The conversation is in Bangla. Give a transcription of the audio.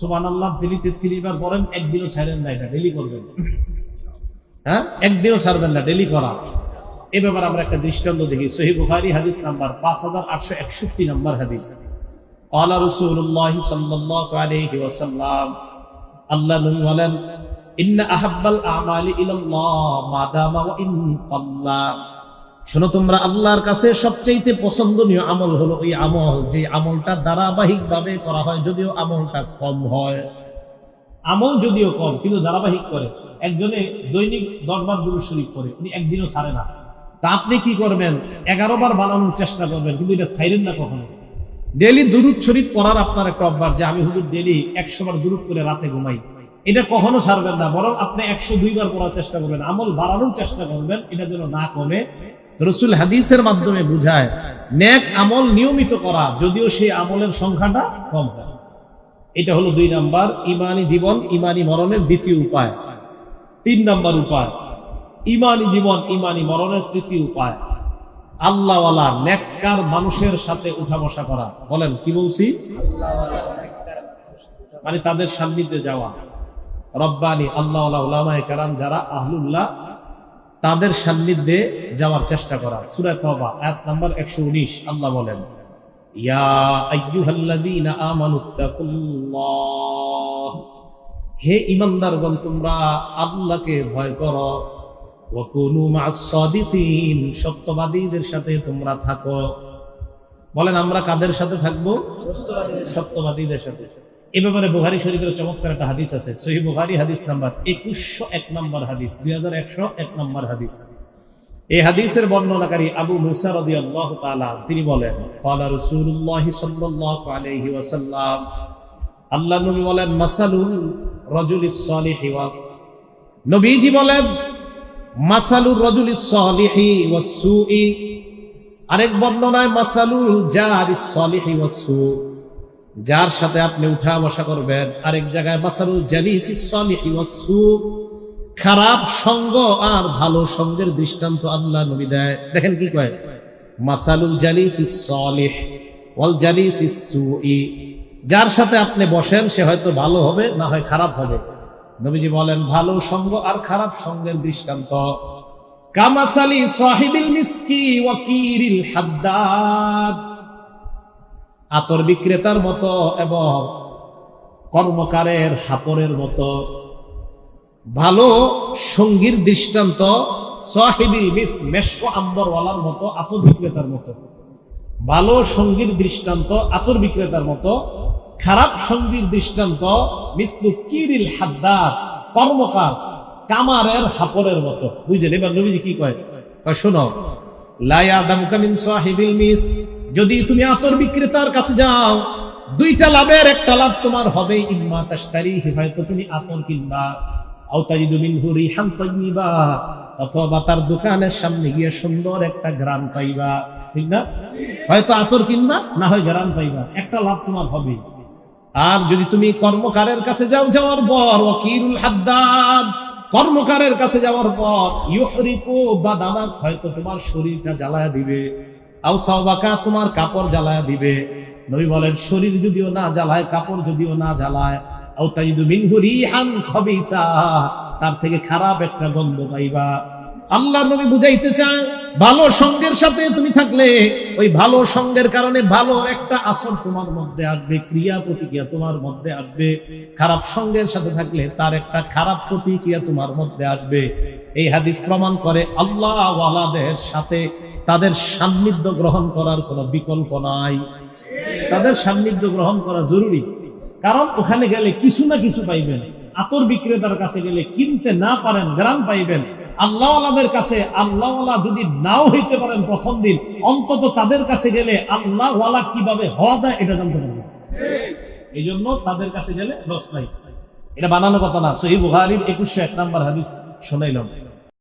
সুমান আল্লাহ তিনি বলেন একদিনও ছাড়েন না এটা ডেলি করবেন। হ্যাঁ? একদিনও ছাড়বেন না ডেলি করা। এ ব্যাপারে আমরা একটা দৃষ্টান্ত দেখি। হাদিস নাম্বার পাঁচ হাজার আটশো একষট্টি নাম্বার হাদিস। আল্লাহ ওয়াসাল্লাম আল্লাহ বলেন ইন্না আহাব্বাল আমালি ইলাল্লাহ মাদামা ওয়া ইন শোনো, তোমরা আল্লাহর কাছে সবচাইতে পছন্দনীয় আমল হলো ওই আমল, যে আমলটা ধারাবাহিক ভাবে করা হয় যদিও আমলটা কম হয়। আমল যদিও কম, কিন্তু ধারাবাহিক করে। একজনে দৈনিক দশবার দুরু শরীফ করে উনি একদিনও ছাড়ে না। তা আপনি কি করবেন? এগারো বার বানানোর চেষ্টা করবেন, কিন্তু এটা ছাইরেন না কখনো। ডেলি দুরুদ শরীফ পড়ার আপনার একটা অভ্যাস, যে আমি হুজুর ডেলি একশো বার দুরুদ করে রাতে ঘুমাই। এটা কখনো ছাড়বেন না, বরং আপনি একশো দুইবার পড়ার চেষ্টা করবেন, আমল বাড়ানোর চেষ্টা করবেন, এটা যেন না কমে। রসুল হাদিসের মাধ্যমে বুঝায় ন্যাক আমল নিয়মিত করা, যদিও সেই আমলের সংখ্যাটা কম হয়। এটা হলো দুই নাম্বার, ইমানি জীবন, ইমানি মরণের দ্বিতীয় উপায়। তিন নাম্বার উপায়, ইমানি জীবন, ইমানি মরণের তৃতীয় উপায়। আল্লাহওয়ালা নেককার মানুষের সাথে উঠা বসা করা। বলেন, কি বলছি? মানে তাদের সান্নিধ্যে যাওয়া। রব্বানি আল্লাহ কেরাম যারা আহলুল্লাহ তাদের সান্নিধ্যে যাওয়ার চেষ্টা করা। সুরা তবা আয়াত নাম্বার একশো উনিশ আল্লাহ বলেন হে ইমানদারগণ তোমরা আল্লাহকে ভয় করো। সত্যবাদীদের সাথে তোমরা থাকো। বলেন আমরা কাদের সাথে থাকব? সত্যবাদীদের সাথে। এ ব্যাপারে বুহারি শরীফের চমৎকার একটা হাদিস আছে। সহি বুহারি হাদিস নাম্বার একুশশো এক নম্বর হাদিস, দুই হাজার একশো এক নম্বর হাদিস। এই হাদিসের বর্ণনাকারী আবু মুসা রাদিয়াল্লাহু তাআলা, তিনি বলেন আলাইহি ওয়াসাল্লাম, আল্লাহ নবী বলেন মাসালুল রাজুলিস সালিহি ওয়া নবীজি বলেন, মাসালুর রাজুলিস সালিহি ওয়াস সুই। আরেক বর্ণনায়, মাসালুল জারিস সালিহি ওয়াস সু যার সাথে আপনি উঠা বসা করবেন, আরেক জায়গায় খারাপ সঙ্গ আর ভালো সঙ্গের দৃষ্টান্ত আল্লাহ নবী দেয়। দেখেন কি কয়? মাসালুল যার সাথে আপনি বসেন, সে হয়তো ভালো হবে, না হয় খারাপ হবে। নবীজি বলেন, ভালো সঙ্গ আর খারাপ সঙ্গের দৃষ্টান্ত। কামাসালি সাহিবিল মিসকি ওয়াকিরিল হাদ্দাদ আতর বিক্রেতার মতো এবং কর্মকারের হাপরের মতো। ভালো সঙ্গীর দৃষ্টান্ত সাহিবিল মিস মেশক আম্বরওয়ালার মতো আতর বিক্রেতার মতো। ভালো সঙ্গীর দৃষ্টান্ত আতর বিক্রেতার মতো। খারাপ সঙ্গীর দৃষ্টান্ত মিসলু কিরিল হাদ্দার কর্মকার কামারের হাপরের মতো। বুঝলেন? এবার নবীজি কি কয়? শোনো লায়া দামকামিন সাহিবিল মিস যদি তুমি আতর বিক্রেতার কাছে যাও, দুইটা লাভের একটা লাভ তোমার হবে। ইম্মা তাশতারি হয়তো তুমি আতর কিনবা। আর যদি তুমি কর্মকারের কাছে যাও, যাওয়ার পর, ওয়াকিরুল হাদ্দাদ, কর্মকারের কাছে যাওয়ার পর, ইউহরিকু হয়তো তোমার শরীরটা জ্বালায়া দিবে। আও তোমার কাপড় জ্বালায়া দিবে। নবী বলেন, শরীর যদিও না জ্বালায়, কাপড় যদিও না জ্বালায় তার থেকে খারাপ একটা গন্ধ পাইবা। আল্লাহ নবী বুঝাইতে চায়, ভালো সঙ্গের সাথে তুমি থাকলে, ওই ভালো সঙ্গের কারণে ভালো একটা আসর তোমার মধ্যে আসবে, ক্রিয়া প্রতিক্রিয়া তোমার মধ্যে আসবে। খারাপ সঙ্গের সাথে থাকলে তার একটা খারাপ প্রতিক্রিয়া তোমার মধ্যে আসবে। এই হাদিস প্রমাণ করে আল্লাহ ওয়ালাদের সাথে তাদের সান্নিধ্য গ্রহণ করার কোনো বিকল্প নাই। তাদের সান্নিধ্য গ্রহণ করা জরুরি। কারণ ওখানে গেলে কিছু না কিছু পাইবেন। আতর বিক্রেতার কাছে গেলে কিনতে না পারেন, গ্রাম পাইবেন। আল্লাহওয়ালাদের কাছে, আল্লাহওয়ালা যদি নাও হইতে পারেন প্রথম দিন, অন্তত তাদের কাছে গেলে আল্লাহওয়ালা কীভাবে হওয়া যায় এটা জানতে পারবেন। এই জন্য তাদের কাছে গেলে লস নাই। এটা বানানো কথা না। সহি একুশশো এক নম্বর হাদিস। শোনাইলাম।